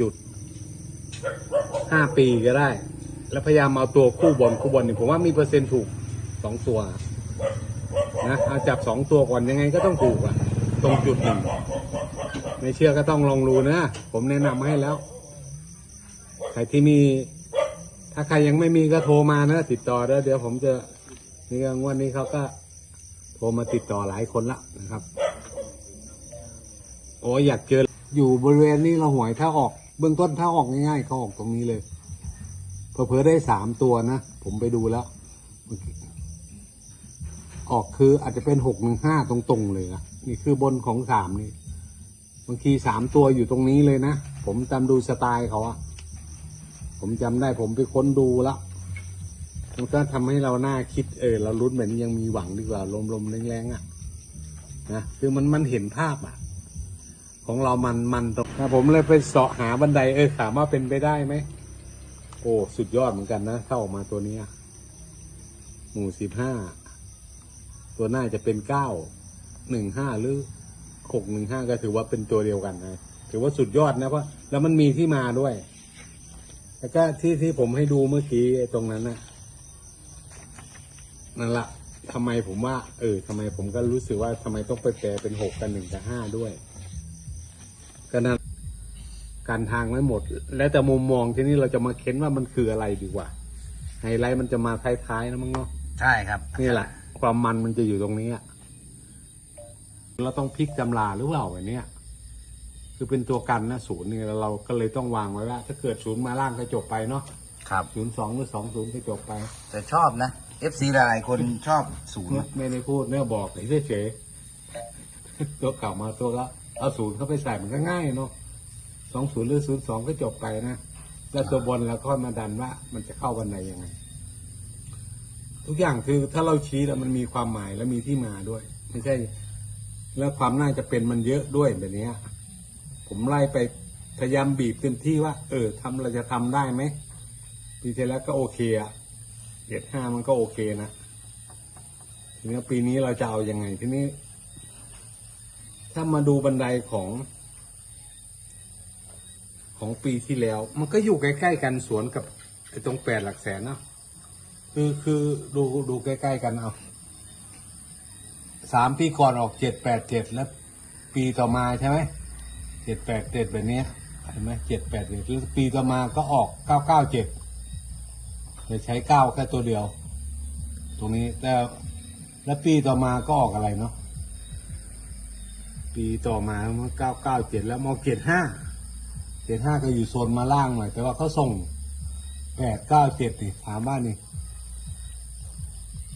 จุดห้าปีก็ได้ แล้วพยายามเอาตัวคู่บอลคู่บอลนี่ผมว่ามีเปอร์เซ็นต์ถูกสองตัวนะเอาจับสองตัวก่อนยังไงก็ต้องถูกอะตรงจุดหนึ่งไม่เชื่อก็ต้องลองดูนะ ผมแนะนำให้แล้ว ใครที่มี ถ้าใครยังไม่มีก็โทรมานะ ติดต่อเด้อเดี๋ยวผมจะนี่ก็งวดนี้เขาก็โทรมาติดต่อหลายคนละนะครับ โอ้อยากเจออยู่บริเวณนี้เราหวยถ้าออก เบื้องต้นถ้าออกง่ายๆเขาออกตรงนี้เลยเผลอๆได้สามตัวนะผมไปดูแล้ว ออกคืออาจจะเป็นหกหนึ่งห้าตรงๆเลยอะนี่คือบนของสามนี่บางทีสามตัวอยู่ตรงนี้เลยนะ ผมจำดูสไตล์เขาอะผมจำได้ผมไปค้นดูแล้วมันก็ทำให้เราหน้าคิดเออเราลุ้นแบบนี้ยังมีหวังดีกว่าลมๆแรงๆอะนะคือมันมันเห็นภาพอะ ของเรามันมันตรงนะผมเลยไปเสาะหาบันไดเออถามว่าเป็นไปได้ไหมโอ้สุดยอดเหมือนกันนะถ้าออกมาตัวนี้หมู่สิบห้าตัวหน้าจะเป็นเก้าหนึ่งห้าหรือหกหนึ่งห้าก็ถือว่าเป็นตัวเดียวกันนะถือว่าสุดยอดนะเพราะแล้วมันมีที่มาด้วย แล้วก็ที่ที่ผมให้ดูเมื่อกี้ตรงนั้นนะนั่นละทำไมผมว่า เออทำไมผมก็รู้สึกว่าทำไมต้องไปแปลเป็นหกกับหนึ่งกับห้าด้วย ก็นั่นการทางไม่หมด แล้วแต่มุมมองที่นี่เราจะมาเค้นว่ามันคืออะไรดีกว่าไฮไลท์มันจะมาท้ายๆนะมั้งเนาะใช่ครับนี่แหละ ความมันมันจะอยู่ตรงนี้อะเราต้องพลิกตำราหรือเปล่าแบบเนี้ยคือเป็นตัวกันนะศูนย์เนี่ยเราก็เลยต้องวางไว้ว่า ถ้าเกิดศูนย์มาล่างก็จบไปเนาะครับศูนย์สองหรือสองศูนย์ก็จบไป แต่ชอบนะ FC หลายๆคนชอบศูนย์ไม่ได้พูดเนื้อบอกเฉยๆตัวเก่ามาตัวละ เอาศูนย์เข้าไปใส่มันก็ง่ายเนาะสองศูนย์หรือศูนย์สองก็จบไปนะแล้วตัวบนแล้วก็มาดันว่า มันจะเข้าวันไหนยังไง ทุกอย่างคือถ้าเราชี้แล้วมันมีความหมายและมีที่มาด้วย ไม่ใช่ แล้วความน่าจะเป็นมันเยอะด้วยแบบนี้ผมไล่ไปพยายามบีบเต็มที่ว่า เออทำเราจะทำได้ไหมปีที่แล้วก็โอเคอะเจ็ดห้ามันก็โอเคนะทีนี้ปีนี้เราจะเอาอยัางไงทีนี้ ถ้ามาดูบันไดของ ของปีที่แล้ว มันก็อยู่ใกล้ๆกันสวนกับไอ้ตรงแปดหลักแสนเนาะคือคือดูดูใกล้ๆกันเอาสามปีก่อนออกเจ็ดแปดเจ็ดแล้ว ปีต่อมาใช่ไหมเจ็ดแปดเจ็ดแบบนี้เห็นไหมเจ็ดแปดเจ็ดแล้วปีต่อมาก็ออกเก้าเก้าเจ็ดจะใช้เก้าแค่ตัวเดียว ตรงนี้แต่แล้วปีต่อมาก็ออกอะไรเนาะ ปีต่อมาเมื่อเก้าเก้าเจ็ดแล้วมอเจ็ดห้าเจ็ดห้าก็อยู่โซนมาล่างหน่อย แต่ว่าเขาส่งแปดเก้าเจ็ดนี่ถามว่านี่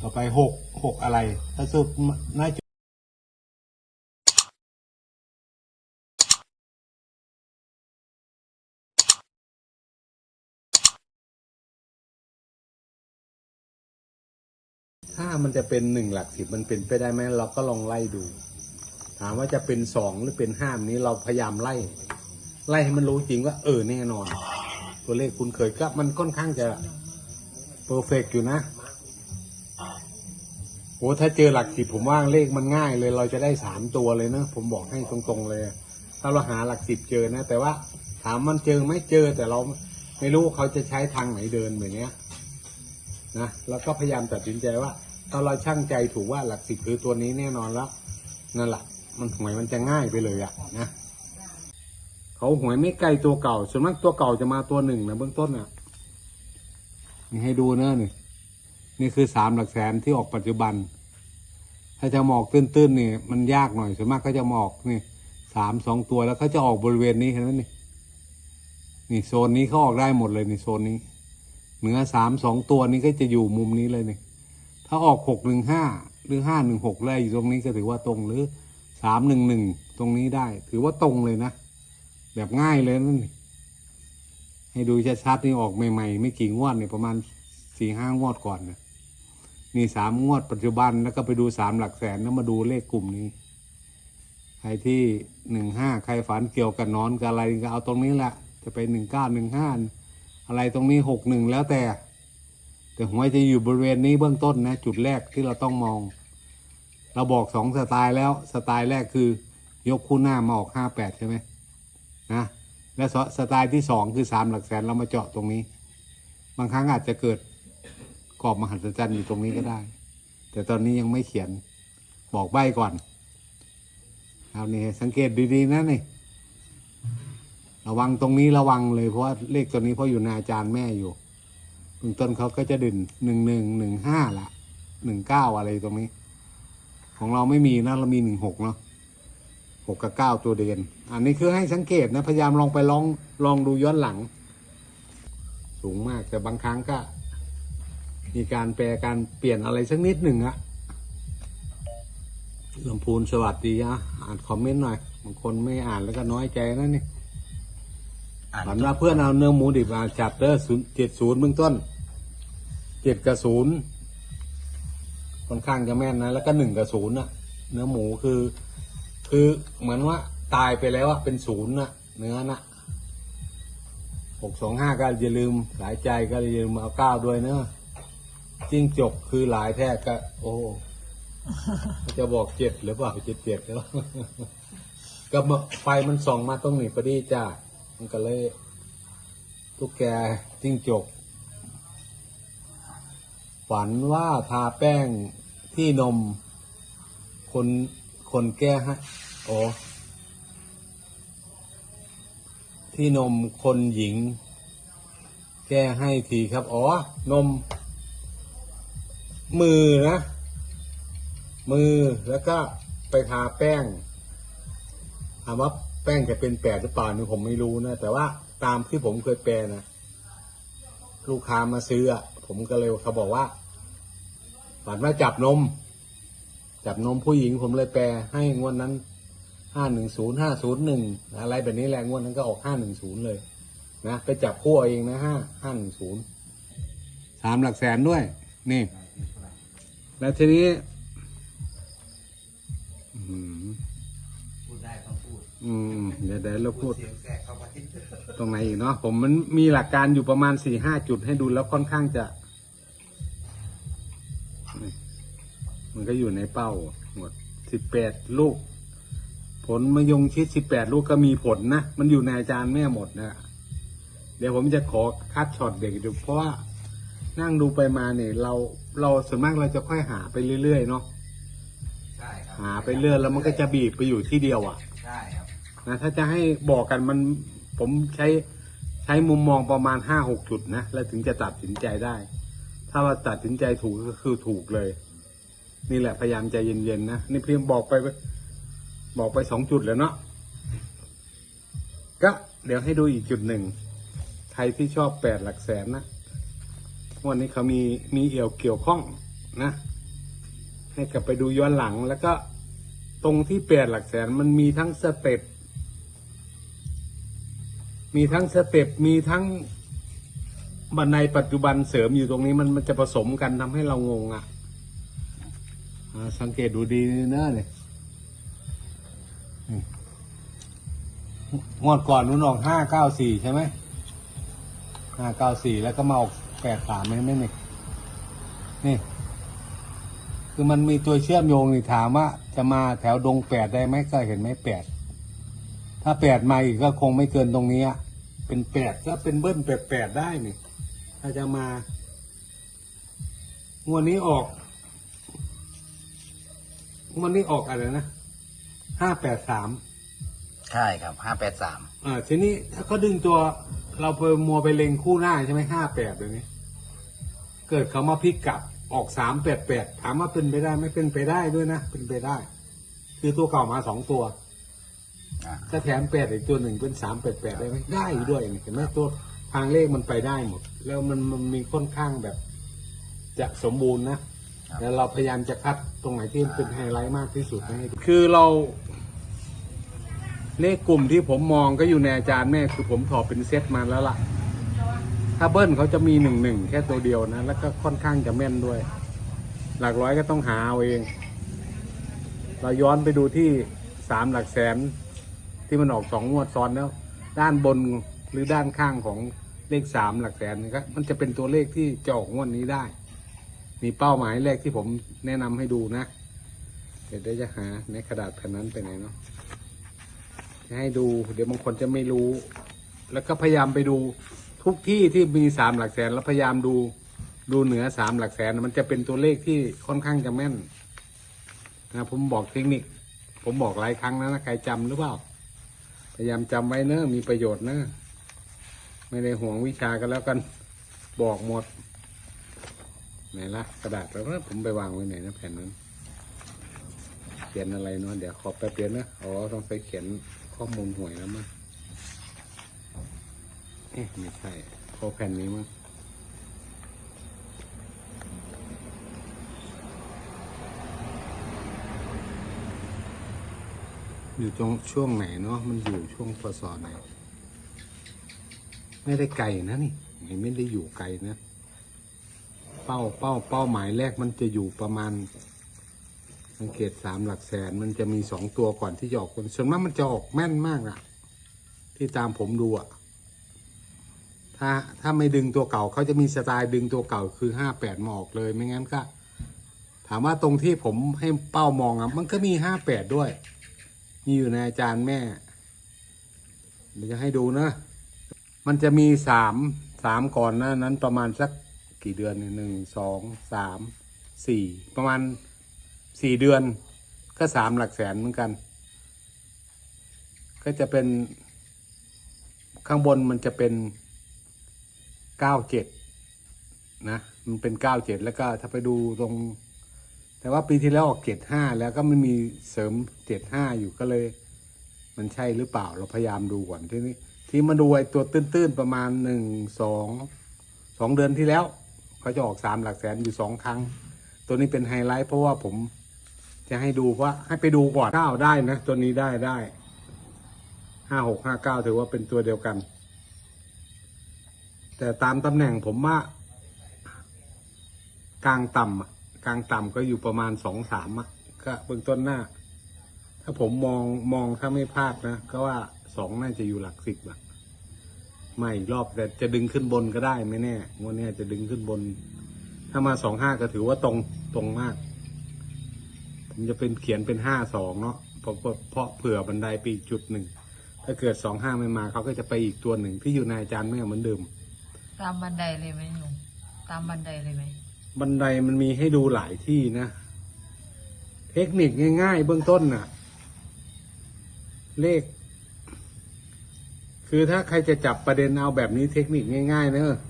ต่อไปหกหกอะไร ถ้าสุดน่าจะถ้ามันจะเป็นหนึ่งหลักสิบมันเป็นไปได้ไหมเราก็ลองไล่ดู ถามว่าจะเป็นสองหรือเป็นห้ามนี้เราพยายามไล่ ไล่ให้มันรู้จริงว่า เออแน่นอน ตัวเลขคุณเคยก็มันค่อนข้างจะเพอร์เฟกอยู่นะโอ้ถ้าเจอหลักสิบผมว่าเลขมันง่ายเลย เราจะได้สามตัวเลยนะผมบอกให้ตรงๆเลย ถ้าเราหาหลักสิบเจอนะ แต่ว่าถามมันเจอไหม่เจอแต่เราไม่รู้เขาจะใช้ทางไหนเดินแบบเนี้ยนะแล้วก็พยายามตัดสินใจว่าถ้าเราช่างใจถูกว่าหลักสิบคือตัวนี้แน่นอนแล้วนั่นแหละ มันหวยมันจะง่ายไปเลยอะนะเขาหวยไม่ไกลตัวเก่าส่วนมากตัวเก่าจะมาตัวหนึ่งนะเบื้องต้นอะนี่ให้ดูเนอะนี่นี่คือสามหลักแสนที่ออกปัจจุบัน ถ้าจะหมอกตื้นๆนี่มันยากหน่อยส่วนมากก็จะหมอกนี่สามสองตัวแล้วเขาจะออกบริเวณนี้เห็นไหมนี่นี่โซนนี้เขาออกได้หมดเลยในโซนนี้เหนือสามสองตัวนี้ก็จะอยู่มุมนี้เลยนี่ถ้าออกหกหนึ่งห้าหรือห้าหนึ่งหกเลยอยู่ตรงนี้ก็ถือว่าตรงหรือ สามหนึ่งหนึ่งตรงนี้ได้ ถือว่าตรงเลยนะ แบบง่ายเลยนั่นให้ดูชัดๆนี่ออกใหม่ๆ ไม่กี่งวดเนี่ยประมาณสี่ห้างวดก่อนนะนี่สามงวดปัจจุบันแล้วก็ไปดูสามหลักแสนแล้วมาดูเลขกลุ่มนี้ ใครที่หนึ่งห้าใครฝันเกี่ยวกับนอนกับอะไรก็เอาตรงนี้แหละจะไปหนึ่งเก้าหนึ่งห้าอะไรตรงนี้หกหนึ่งแล้วแต่ แต่หวยจะอยู่บริเวณนี้เบื้องต้นนะ จุดแรกที่เราต้องมอง เราบอกสองสไตล์แล้ว สไตล์แรกคือยกคู่หน้ามาออกห้าแปดใช่ไหมนะและสสไตล์ที่สองคือสามหลักแสนเรามาเจาะตรงนี้ บางครั้งอาจจะเกิดกรอบมหัศจรรย์อยู่ตรงนี้ก็ได้ แต่ตอนนี้ยังไม่เขียนบอกใบก่อนเอานี่สังเกตดีๆนะนี่ระวังตรงนี้ระวังเลยเพราะว่าเลขตัวนี้เพราะอยู่ในอาจารย์แม่อยู่เบื้องต้นเขาก็จะดึนหนึ่งหนึ่งหนึ่งห้าละหนึ่งเก้าอะไรตรงนี้ ของเราไม่มีนะเรามีหนึ่งหกเนาะหกกับเก้าตัวเด่นอันนี้คือให้สังเกตนะพยายามลองไปลองลองดูย้อนหลัง สูงมากแต่บางครั้งก็ มีการแปลการเปลี่ยนอะไรสักนิดหนึ่งอะลำพูนสวัสดีอะอ่านคอมเมนต์หน่อยบางคนไม่อ่านแล้วก็น้อยใจนะนี่อ่านฝันว่าเพื่อนเอาเนื้อหมูดิบมาจับเด้อศูนย์เจ็ดศูนย์เบื้องต้นเจ็ดกับศูนย์ ค่อนข้างจะแม่นนะ แล้วก็หนึ่งกับศูนย์อะเนื้อหมูคือ คือเหมือนว่าตายไปแล้วอะเป็นศูนย์อะเนื้อนะหกสองห้าก็อย่าลืมหลายใจก็อย่าลืมเอาเก้าด้วยเนอะจิ้งจกคือหลายแท้ก็ โอ้จะบอกเจ็ดหรือเปล่าเจ็ดเจ็ดแล้วก็ไฟมันส่องมาตรงนี้พอดีจ้ามันก็เลยตุ๊กแกจิ้งจก ฝันว่าทาแป้งที่นม คนคนแก้ให้โอ้ที่นมคนหญิง แก้ให้ทีครับ อ๋อ นม มือนะ มือแล้วก็ไปทาแป้งถามว่าแป้งจะเป็นแปดหรือเปล่านี่ผมไม่รู้นะ แต่ว่าตามที่ผมเคยแปลนะ ลูกค้ามาซื้ออะ ผมก็เลยเขาบอกว่าฝันว่าจับนม จับนมผู้หญิงผมเลยแปลให้งวดนั้นห้าหนึ่งศูนย์ห้าศูนย์หนึ่งอะไรแบบนี้แหละงวดนั้นก็ออกห้าหนึ่งศูนย์เลยนะไปจับคู่เองนะห้าห้าหนึ่งศูนย์สามหลักแสนด้วย นี่ แล้วทีนี้ อืม องพูดอืมเดี๋ยวเดี๋ยวเราพูด เสียงแทรกเข้ามาที่ตรงไหนอีกเนาะผมมันมีหลักการอยู่ประมาณสี่ห้าจุดให้ดูแล้วค่อนข้างจะนี่มันก็อยู่ในเป้าหมดสิบแปดลูก ผลมะยงชิดสิบแปดลูกก็มีผลนะ มันอยู่ในอาจารย์แม่หมดนะเดี๋ยวผมจะขอคัดช็อตเด็กดูเพราะว่านั่งดูไปมาเนี่ย เราเราส่วนมากเราจะค่อยหาไปเรื่อยๆเนาะใช่ครับหาไปเรื่อยแล้วมันก็จะบีบไปอยู่ที่เดียวอะใช่ครับ นะถ้าจะให้บอกกันมันผมใช้ใช้มุมมองประมาณห้าหกจุดนะแล้วถึงจะตัดสินใจได้ ถ้าว่าตัดสินใจถูกก็คือถูกเลย นี่แหละพยายามใจเย็นๆนะนี่เพียงบอกไปบอกไปสองจุดแล้วเนาะก็เดี๋ยวให้ดูอีกจุดหนึ่งใครที่ชอบแปดหลักแสนนะวันนี้เขามีมีเอี่ยวเกี่ยวข้องนะ ให้กลับไปดูย้อนหลังแล้วก็ตรงที่แปดหลักแสนมันมีทั้งสเต็ป มีทั้งสเต็ปมีทั้งบันไดปัจจุบันเสริมอยู่ตรงนี้มันมันจะผสมกันทำให้เรางงอะอ่าสังเกตดูดีนะเนี่ยงวดก่อนนู้นออกห้าเก้าสี่ใช่ไหมห้าเก้าสี่แล้วก็มาออกแปดสามไหมไม่นี่นี่ คือมันมีตัวเชื่อมโยงนี่ถามว่า จะมาแถวดงแปดได้ไหมก็เห็นไหมแปดถ้าแปดมาอีกก็คงไม่เกินตรงนี้อะ เป็นแปดก็เป็นเบิ้ลแปดแปดได้นี่ถ้าจะมางวดนี้ออกงวดนี้ออกอะไรนะห้าแปดสามใช่ครับห้าแปดสามอ่าทีนี้ถ้าเขาดึงตัวเราไปมัวไปเล็งคู่หน้าใช่ไหมห้าแปดแบบนี้ เกิดเขามาพลิกกลับออกสามแปดแปดถามว่าเป็นไปได้ไหม่เป็นไปได้ด้วยนะ เป็นไปได้ คือตัวเก่ามาสองตัวอ่า ถ้าแถมแปดอีกตัวหนึ่งเป็นสามแปดแปดได้ไหมได้อยู่ด้วยเห็นไหมตัวทางเลขมันไปได้หมด แล้วมันมันมีค่อนข้างแบบ จะสมบูรณ์นะแล้วเราพยายามจะคัดตรงไหนที่เป็นไฮไลท์มากที่สุดให้ดูคือเรา เลขกลุ่มที่ผมมองก็อยู่ในอาจารย์แม่คือผมถอดเป็นเซตมาแล้วล่ะ ถ้าเบิ้ลเขาจะมีหนึ่งหนึ่งแค่ตัวเดียวนะ แล้วก็ค่อนข้างจะแม่นด้วย หลักร้อยก็ต้องหาเอาเอง เราย้อนไปดูที่สามหลักแสน ที่มันออกสองงวดซ้อนแล้ว ด้านบนหรือด้านข้างของเลขสามหลักแสนนี่ก็มันจะเป็นตัวเลขที่จะออกงวดนี้ได้ มีเป้าหมายแรกที่ผมแนะนำให้ดูนะ เดี๋ยวได้จะหาในกระดาษแผ่นนั้นไปไหนเนาะจะให้ดูเดี๋ยวบางคนจะไม่รู้ แล้วก็พยายามไปดูทุกที่ที่มีสามหลักแสนแล้วพยายามดูดูเหนือสามหลักแสน มันจะเป็นตัวเลขที่ค่อนข้างจะแม่นนะผมบอกเทคนิค ผมบอกหลายครั้งแล้วนะใครจำหรือเปล่า ยายามจำไว้เนอะมีประโยชน์เนอะไม่ได้ห่วงวิชากันแล้วกันบอกหมดไหนละกระดาษแล้วนะผมไปวางไว้ไหนนะแผ่นนั้นเขียนอะไรเนาะเดี๋ยวขอแป๊บเดียวนะอ๋อต้องไปเขียนข้อมูลหวยแล้วมั้งเอ๊ะไม่ใช่ขอแผ่นนี้มั้ง อยู่ตรงช่วงไหนเนาะมันอยู่ช่วงพศไหน ไม่ได้ไกลนะนี่ไม่ได้อยู่ไกลนะ เป้าเป้าเป้าหมายแรกมันจะอยู่ประมาณสังเกตสามหลักแสนมันจะมีสองตัวก่อนที่จะออกคนส่วนมากมันจะออกแม่นมากอะที่ตามผมดูอะถ้าถ้าไม่ดึงตัวเก่าเขาจะมีสไตล์ดึงตัวเก่าคือห้าแปดมาออกเลยไม่งั้นก็ถามว่าตรงที่ผมให้เป้ามองอะมันก็มีห้าแปดด้วย มีอยู่ในอาจารย์แม่ เดี๋ยวจะให้ดูนะ มันจะมีสามสามก่อนนะนั้นประมาณสักกี่เดือนหนึ่งสองสามสี่ประมาณสี่เดือนก็สามหลักแสนเหมือนกัน ก็จะเป็น ข้างบนมันจะเป็นเก้าเจ็ดนะ มันเป็นเก้าเจ็ดแล้วก็ถ้าไปดูตรง แต่ว่าปีที่แล้วออกเจ็ดห้าแล้วก็มันมีเสริมเจ็ดห้าอยู่ก็เลย มันใช่หรือเปล่าเราพยายามดูก่อนที่นี้ที่มาดูไอ้ตัวตื้นๆประมาณหนึ่งสองสองเดือนที่แล้วเขาจะออกสามหลักแสนอยู่สองครั้ง ตัวนี้เป็นไฮไลท์เพราะว่าผมจะให้ดูว่าให้ไปดูก่อนเก้าได้นะ ตัวนี้ได้ได้ห้าหกห้าเก้าถือว่าเป็นตัวเดียวกัน แต่ตามตำแหน่งผมว่ากลางต่ำอะ กลางต่ำก็อยู่ประมาณสองสามอะก็เบื้องต้นหน้า ถ้าผมมองมองถ้าไม่พลาดนะ ก็ว่าสองน่าจะอยู่หลักสิบอะไม่อีกรอบแต่จะดึงขึ้นบนก็ได้ไม่แน่งวดนี้จะดึงขึ้นบน ถ้ามาสองห้าก็ถือว่าตรงตรงมาก ผมจะเป็นเขียนเป็นห้าสองเนาะเพราะเพราะเผื่อบันไดไปอีกจุดหนึ่ง ถ้าเกิดสองห้าไม่มาเขาก็จะไปอีกตัวหนึ่งที่อยู่ในอาจารย์แม่เหมือนเดิม ตามบันไดเลยไหมหนูตามบันไดเลยไหม บันไดมันมีให้ดูหลายที่นะ เทคนิคง่าย ๆ เบื้องต้นน่ะ เลข คือถ้าใครจะจับประเด็นเอาแบบนี้เทคนิคง่าย ๆ เนอะ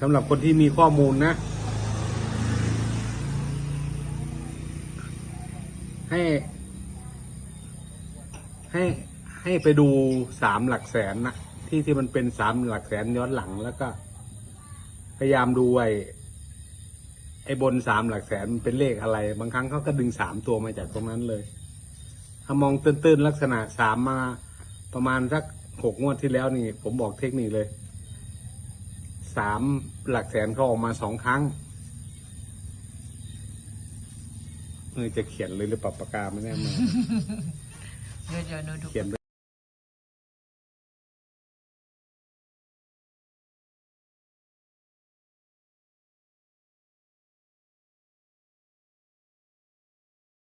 สำหรับคนที่มีข้อมูลนะ ให้ ให้ให้ไปดูสามหลักแสนนะที่ที่มันเป็นสามหลักแสนย้อนหลังแล้วก็ พยายามดูไอ้ไอ้บนสามหลักแสนมันเป็นเลขอะไร บางครั้งเขาก็ดึงสามตัวมาจากตรงนั้นเลย ถ้ามองตื้นๆลักษณะสามมาประมาณสักหกงวดที่แล้วนี่ ผมบอกเทคนิคเลยสามหลักแสนเขาออกมาสองครั้งเออจะเขียนเลยหรือเปล่าปากกาไม่แน่มา เดี๋ยวเดี๋ยวหนูดู เขียนไป